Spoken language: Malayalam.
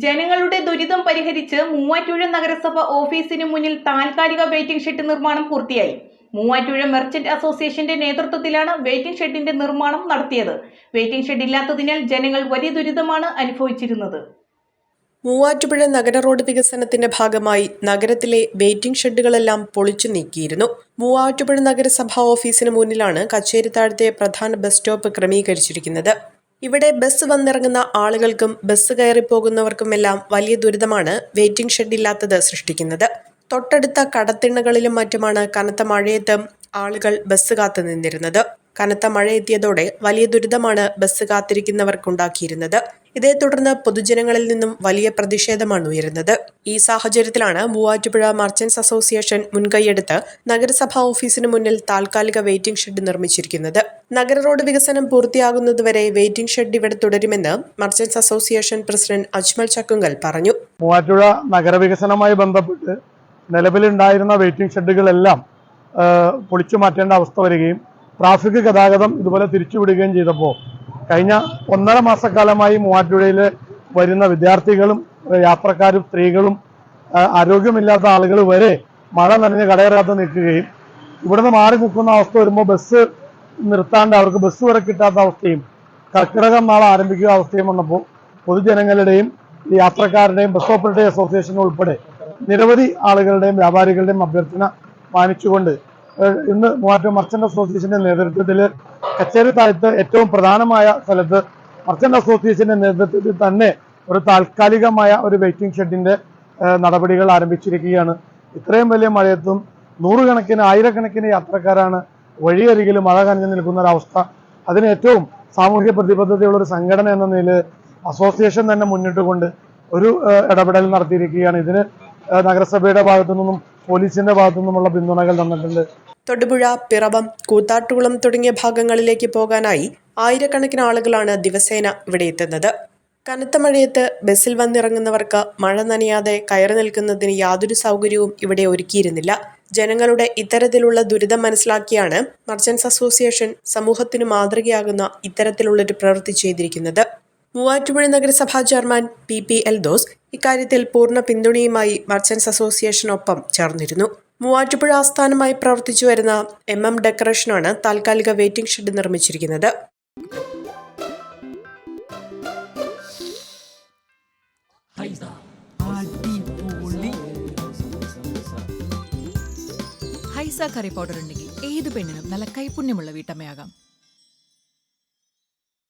ജനങ്ങളുടെ ദുരിതം പരിഹരിച്ച് മൂവാറ്റുപുഴ നഗരസഭ ഓഫീസിന് മുന്നിൽ താൽക്കാലിക വെയിറ്റിംഗ് ഷെഡ് നിർമ്മാണം പൂർത്തിയായി. മൂവാറ്റുപുഴ മെർച്ചന്റ് അസോസിയേഷന്റെ നേതൃത്വത്തിലാണ് വെയിറ്റിംഗ് ഷെഡിന്റെ നിർമ്മാണം നടത്തിയത്. വെയിറ്റിംഗ് ഷെഡ് ഇല്ലാത്തതിനാൽ ജനങ്ങൾ വലിയ ദുരിതമാണ് അനുഭവിച്ചിരുന്നത്. മൂവാറ്റുപുഴ നഗര റോഡ് വികസനത്തിന്റെ ഭാഗമായി നഗരത്തിലെ വെയിറ്റിംഗ് ഷെഡുകളെല്ലാം പൊളിച്ചു നീക്കിയിരുന്നു. മൂവാറ്റുപുഴ നഗരസഭാ ഓഫീസിന് മുന്നിലാണ് കച്ചേരിത്താഴത്തെ പ്രധാന ബസ് സ്റ്റോപ്പ് ക്രമീകരിച്ചിരിക്കുന്നത്. ഇവിടെ ബസ് വന്നിറങ്ങുന്ന ആളുകൾക്കും ബസ് കയറി പോകുന്നവർക്കുമെല്ലാം വലിയ ദുരിതമാണ് വെയിറ്റിംഗ് ഷെഡ് ഇല്ലാത്തത് സൃഷ്ടിക്കുന്നത്. തൊട്ടടുത്ത കടത്തിണ്ണകളിലും മറ്റുമാണ് കനത്ത മഴയത്ത് ആളുകൾ ബസ് കാത്തു നിന്നിരുന്നത്. കനത്ത മഴ എത്തിയതോടെ വലിയ ദുരിതമാണ് ബസ് കാത്തിരിക്കുന്നവർക്കുണ്ടാക്കിയിരുന്നത്. ഇതേ തുടർന്ന് പൊതുജനങ്ങളിൽ നിന്നും വലിയ പ്രതിഷേധമാണ് ഉയരുന്നത്. ഈ സാഹചര്യത്തിലാണ് മൂവാറ്റുപുഴ മർച്ചന്റ്സ് അസോസിയേഷൻ മുൻകൈയെടുത്ത് നഗരസഭാ ഓഫീസിന് മുന്നിൽ താൽക്കാലിക വെയിറ്റിംഗ് ഷെഡ് നിർമ്മിച്ചിരിക്കുന്നത്. നഗര റോഡ് വികസനം പൂർത്തിയാകുന്നതുവരെ വെയിറ്റിംഗ് ഷെഡ് ഇവിടെ തുടരുമെന്ന് merchants association president Ajmal Chakkungal പറഞ്ഞു. മൂവാറ്റുപുഴ നഗരവികസനവുമായി ബന്ധപ്പെട്ട് നിലവിലുണ്ടായിരുന്ന വെയിറ്റിംഗ് ഷെഡുകളെല്ലാം പൊളിച്ചു മാറ്റേണ്ട അവസ്ഥ വരികയും ട്രാഫിക് ഗതാഗതം ഇതുപോലെ തിരിച്ചുവിടുകയും ചെയ്തപ്പോൾ കഴിഞ്ഞ ഒന്നര മാസക്കാലമായി മൂവാറ്റുപുഴയിൽ വരുന്ന വിദ്യാർത്ഥികളും യാത്രക്കാരും സ്ത്രീകളും ആരോഗ്യമില്ലാത്ത ആളുകൾ വരെ മഴ നനഞ്ഞ് കടയറാത്ത നിൽക്കുകയും ഇവിടുന്ന് മാറി നിൽക്കുന്ന അവസ്ഥ വരുമ്പോൾ ബസ് നിർത്താണ്ട് അവർക്ക് ബസ് വരെ കിട്ടാത്ത അവസ്ഥയും കർക്കിടകം നാളെ ആരംഭിക്കുക അവസ്ഥയും വന്നപ്പോൾ പൊതുജനങ്ങളുടെയും യാത്രക്കാരുടെയും ബസ് ഓപ്പറേറ്റേഴ്സ് അസോസിയേഷൻ ഉൾപ്പെടെ നിരവധി ആളുകളുടെയും വ്യാപാരികളുടെയും അഭ്യർത്ഥന മാനിച്ചുകൊണ്ട് ഇന്ന് മൂവാറ്റം മർച്ചന്റ് അസോസിയേഷന്റെ നേതൃത്വത്തിൽ കച്ചേരി താഴത്ത് ഏറ്റവും പ്രധാനമായ സ്ഥലത്ത് മർച്ചന്റ് അസോസിയേഷന്റെ നേതൃത്വത്തിൽ തന്നെ ഒരു താൽക്കാലികമായ ഒരു വെയിറ്റിംഗ് ഷെഡിന്റെ നടപടികൾ ആരംഭിച്ചിരിക്കുകയാണ്. ഇത്രയും വലിയ മഴയത്തും നൂറുകണക്കിന് ആയിരക്കണക്കിന് യാത്രക്കാരാണ് വഴിയരികിൽ മഴ കനഞ്ഞു നിൽക്കുന്ന ഒരവസ്ഥ. അതിന് ഏറ്റവും സാമൂഹ്യ പ്രതിബദ്ധതയുള്ള ഒരു സംഘടന എന്ന നിലയിൽ അസോസിയേഷൻ തന്നെ മുന്നിട്ട് കൊണ്ട് ഒരു ഇടപെടൽ നടത്തിയിരിക്കുകയാണ്. ഇതിന് നഗരസഭയുടെ ഭാഗത്തു നിന്നും പോലീസിന്റെ ഭാഗത്തു നിന്നുമുള്ള പിന്തുണകൾ തന്നിട്ടുണ്ട്. തൊടുപുഴ പിറവം കൂത്താട്ടുകുളം തുടങ്ങിയ ഭാഗങ്ങളിലേക്ക് പോകാനായി ആയിരക്കണക്കിന് ആളുകളാണ് ദിവസേന ഇവിടെ എത്തുന്നത്. കനത്ത മഴയത്ത് ബസ്സിൽ വന്നിറങ്ങുന്നവർക്ക് മഴ നനയാതെ കയറി നിൽക്കുന്നതിന് യാതൊരു സൗകര്യവും ഇവിടെ ഒരുക്കിയിരുന്നില്ല. ജനങ്ങളുടെ ഇത്തരത്തിലുള്ള ദുരിതം മനസ്സിലാക്കിയാണ് മർച്ചൻസ് അസോസിയേഷൻ സമൂഹത്തിന് മാതൃകയാകുന്ന ഇത്തരത്തിലുള്ളൊരു പ്രവൃത്തി ചെയ്തിരിക്കുന്നത്. മൂവാറ്റുപുഴ നഗരസഭാ ചെയർമാൻ പി പി എൽദോസ് ഇക്കാര്യത്തിൽ പൂർണ പിന്തുണയുമായി മർച്ചന്റ്സ് അസോസിയേഷനൊപ്പം ചേർന്നിരുന്നു. മൂവാറ്റുപുഴ ആസ്ഥാനമായി പ്രവർത്തിച്ചു വരുന്ന എം എം ഡെക്കറേഷനാണ് താൽക്കാലിക വെയിറ്റിംഗ് ഷെഡ് നിർമ്മിച്ചിരിക്കുന്നത്. ഹൈസ കറി പൗഡർ ഉണ്ടെങ്കിൽ ഏത് പെണ്ണിനും നല്ല കൈപുണ്യമുള്ള വീട്ടമ്മയാകാം.